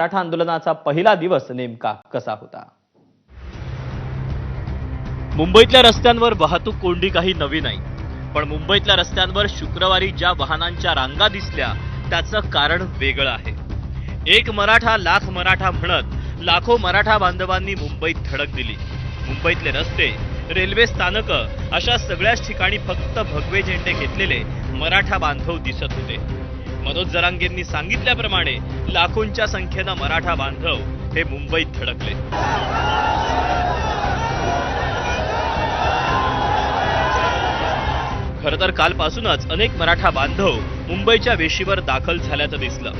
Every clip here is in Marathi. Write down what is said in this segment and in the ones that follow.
मराठा आंदोलनाचा पहिला दिवस नेमका कसा होता? मुंबईतल्या रस्त्यांवर वाहतूक कोंडी काही नवी नाही. पण मुंबईतल्या रस्त्यांवर शुक्रवारी ज्या वाहनांच्या रांगा दिसल्या त्याचं कारण वेगळं आहे. एक मराठा लाख मराठा म्हणत लाखो मराठा बांधवांनी मुंबईत धडक दिली. मुंबईतले रस्ते रेल्वे स्थानक अशा सगळ्याच ठिकाणी फक्त भगवे झेंडे घेतलेले मराठा बांधव दिसत होते. मनोज जरांगेंनी सांगितल्याप्रमाणे लाखोंच्या संख्येनं मराठा बांधव हे मुंबईत धडकले. खर तर कालपासूनच अनेक मराठा बांधव मुंबईच्या वेशीवर दाखल झाल्याचं दिसलं.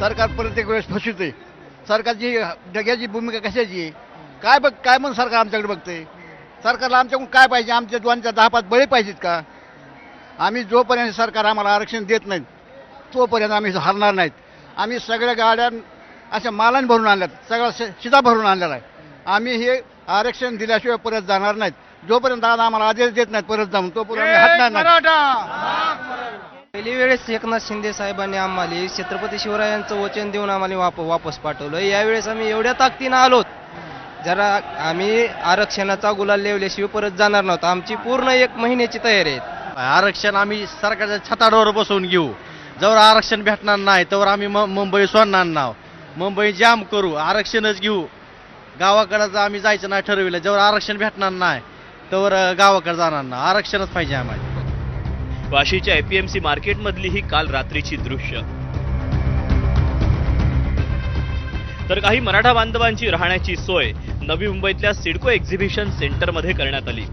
सरकार प्रत्येक वेळेस फसवते सरकारची डग्याची भूमिका कशाची आहे? काय बघ काय म्हणून सरकार आमच्याकडे बघते सरकारला आमच्याकडून काय पाहिजे? आमच्या दोनच्या दहा पाच बळी पाहिजेत का? आम्ही जोपर्यंत सरकार आम्हाला आरक्षण देत नाही तोपर्यंत आम्ही हरणार नाहीत. आम्ही सगळ्या गाड्या अशा मालाने भरून आणल्यात. सगळा शे- शिदा भरून आणलेला आहे. आम्ही हे आरक्षण दिल्याशिवाय परत जाणार नाहीत. जोपर्यंत दादा आम्हाला आदेश देत नाहीत परत जाऊन तोपर्यंत आम्ही हटणार नाही पहिली वेळेस एकनाथ शिंदे साहेबांनी आम्हाला छत्रपती शिवरायांचं वचन देऊन आम्हाला वाप वापस पाठवलं. यावेळेस आम्ही एवढ्या ताकदीनं आलोत. जरा आम्ही आरक्षणाचा गुलाल लेवल्याशिवाय परत जाणार नव्हतो. आमची पूर्ण एक महिन्याची तयारी आहे. आरक्षण आम्ही सरकारच्या छताडावर बसवून घेऊ. जवळ आरक्षण भेटणार नाही तर आम्ही म- मुंबई सोडणार नाव. मुंबई जाम करू आरक्षणच घेऊ. गावाकडं आम्ही जायचं नाही ठरविलं जवळ आरक्षण भेटणार नाही तर गावाकडे जाणार नाही. आरक्षणच पाहिजे आम्हाला. वाशीच्या एपीएमसी मार्केटमधली ही काल रात्रीची दृश्य. तर काही मराठा बांधवांची राहण्याची सोय नवी मुंबईतल्या सिडको एक्झिबिशन सेंटरमध्ये करण्यात आली.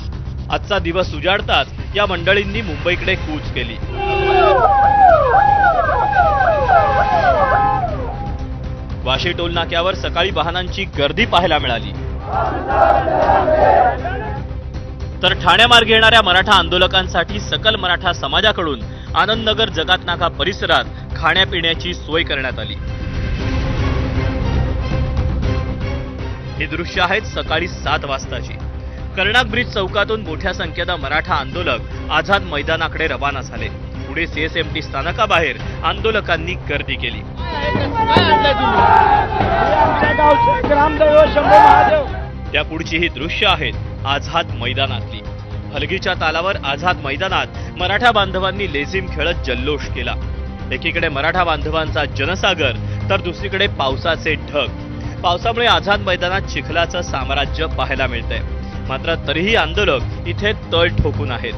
आजचा दिवस उजाडताच या मंडळींनी मुंबईकडे कूच केली. वाशी टोल नाक्यावर सकाळी वाहनांची गर्दी पाहायला मिळाली. तर ठाण्यामार्गे येणाऱ्या मराठा आंदोलकांसाठी सकल मराठा समाजाकडून आनंदनगर जगात नाका परिसरात खाण्यापिण्याची सोय करण्यात आली. ही दृश्य आहेत सकाळी सात वाजताची. कर्णाक ब्रिज चौकातून मोठ्या संख्येनं मराठा आंदोलक आझाद मैदानाकडे रवाना झाले. पुढे सीएसएमटी स्थानकाबाहेर आंदोलकांनी गर्दी केली. त्या पुढची ही दृश्य आहेत आझाद मैदानातली. हलगीच्या तालावर आझाद मैदानात मराठा बांधवांनी लेझिम खेळत जल्लोष केला. एकीकडे मराठा बांधवांचा जनसागर तर दुसरीकडे पावसाचे ढग. पावसामुळे आझाद मैदानात चिखलाचं साम्राज्य पाहायला मिळतंय. मात्र तरीही आंदोलक इथे तळ ठोकून आहेत.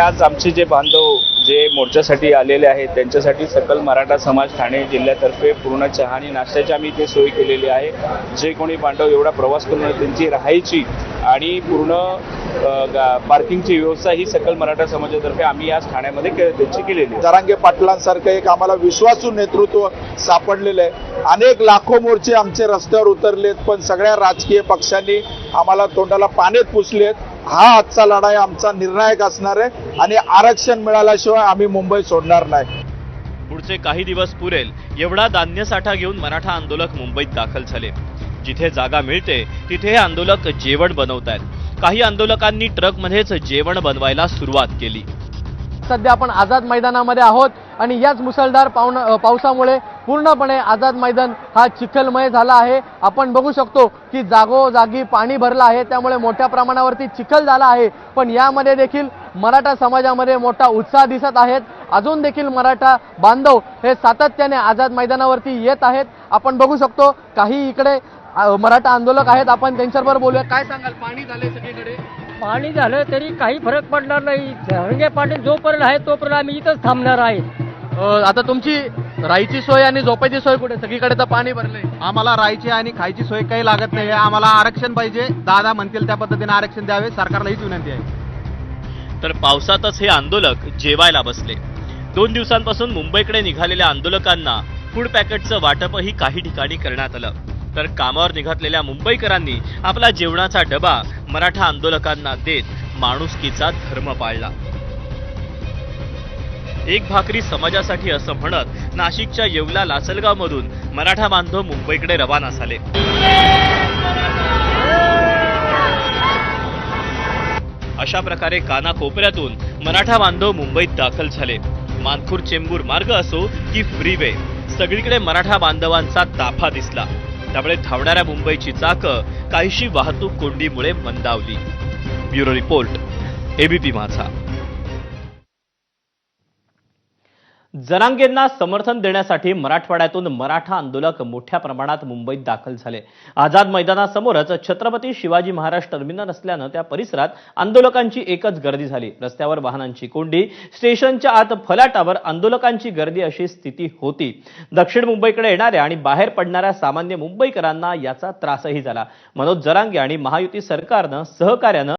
आज आमचे जे बांधव जे मोर्चासाठी आलेले आहेत त्यांच्यासाठी सकल मराठा समाज ठाणे जिल्ह्यातर्फे पूर्ण चहा आणि नाश्त्याची आम्ही इथे सोय केलेली आहे. जे कोणी बांधव एवढा प्रवास करून त्यांची राहायची आणि पूर्ण गा- पार्किंगची व्यवस्था ही सकल मराठा समाजातर्फे आम्ही आज ठाण्यामध्ये के- त्यांची केलेली आहे. जरांगे पाटलांसारखं एक आम्हाला विश्वासू नेतृत्व सापडलेलं आहे. अनेक लाखो मोर्चे आमचे रस्त्यावर उतरलेत पण सगळ्या राजकीय पक्षांनी आम्हाला तोंडाला पाण्यात पुसलेत. हा आजचा लढाई आमचा निर्णायक असणार आहे आणि आरक्षण मिळाल्याशिवाय आम्ही मुंबई सोडणार नाही. पुढचे काही दिवस पुरेल एवढा धान्य साठा घेऊन मराठा आंदोलक मुंबईत दाखल झाले. जिथे जागा मिळते तिथे हे आंदोलक जेवण बनवत आहेत. काही आंदोलकांनी ट्रकमध्येच जेवण बनवायला सुरुवात केली. सध्या आपण आझाद मैदानामध्ये आहोत आणि याच मुसळधार पावसामुळे पूर्णपणे आझाद मैदान हा चिखलमय झाला आहे. आपण बघू शकतो की जागोजागी पाणी भरलं आहे. त्यामुळे मोठ्या प्रमाणावरती चिखल झाला आहे. पण यामध्ये देखील मराठा समाजामध्ये मोठा उत्साह दिसत आहेत. अजून देखील मराठा बांधव हे सातत्याने आझाद मैदानावरती येत आहेत. आपण बघू शकतो काही इकडे मराठा आंदोलक आहेत. आपण त्यांच्याबरोबर बोलूया. काय सांगाल? पाणी झालंय सगळीकडे. पाणी झालं तरी काही फरक पडणार नाही. धरंगे पाटील जोपर्यंत आहे तोपर्यंत आम्ही इथंच थांबणार आहे. आता तुमची राहायची सोय आणि झोपायची सोय कुठे? सगळीकडे तर पाणी भरलंय. आम्हाला राहायची आणि खायची सोय काही लागत नाही. आम्हाला आरक्षण पाहिजे. दादा म्हणतील त्या पद्धतीने आरक्षण द्यावे. सरकारला हीच विनंती आहे. तर पावसातच हे आंदोलक जेवायला बसले. दोन दिवसांपासून मुंबईकडे निघालेल्या आंदोलकांना फूड पॅकेटचं वाटपही काही ठिकाणी करण्यात आलं. तर कामावर निघालेल्या मुंबईकरांनी आपला जेवणाचा डबा मराठा आंदोलकांना देत माणुसकीचा धर्म पाळला. एक भाकरी समाजासाठी असं म्हणत नाशिकच्या येवला लासलगाव मधून मराठा बांधव मुंबईकडे रवाना झाले. अशा प्रकारे कानाकोपऱ्यातून मराठा बांधव मुंबईत दाखल झाले. मानखूर चेंबूर मार्ग असो की फ्रीवे सगळीकडे मराठा बांधवांचा ताफा दिसला. त्यामुळे धावणाऱ्या मुंबईची चाकं काहीशी वाहतूक कोंडीमुळे मंदावली. Bureau report ABP Majha. जरांगेंना समर्थन देण्यासाठी मराठवाड्यातून मराठा आंदोलक मोठ्या प्रमाणात मुंबईत दाखल झाले. आझाद मैदानासमोरच छत्रपती शिवाजी महाराज टर्मिनल असल्यानं त्या परिसरात आंदोलकांची एकच गर्दी झाली. रस्त्यावर वाहनांची कोंडी स्टेशनच्या आत फलाटावर आंदोलकांची गर्दी अशी स्थिती होती. दक्षिण मुंबईकडे येणाऱ्या आणि बाहेर पडणाऱ्या सामान्य मुंबईकरांना याचा त्रासही झाला. मनोज जरांगे आणि महायुती सरकारनं सहकार्यानं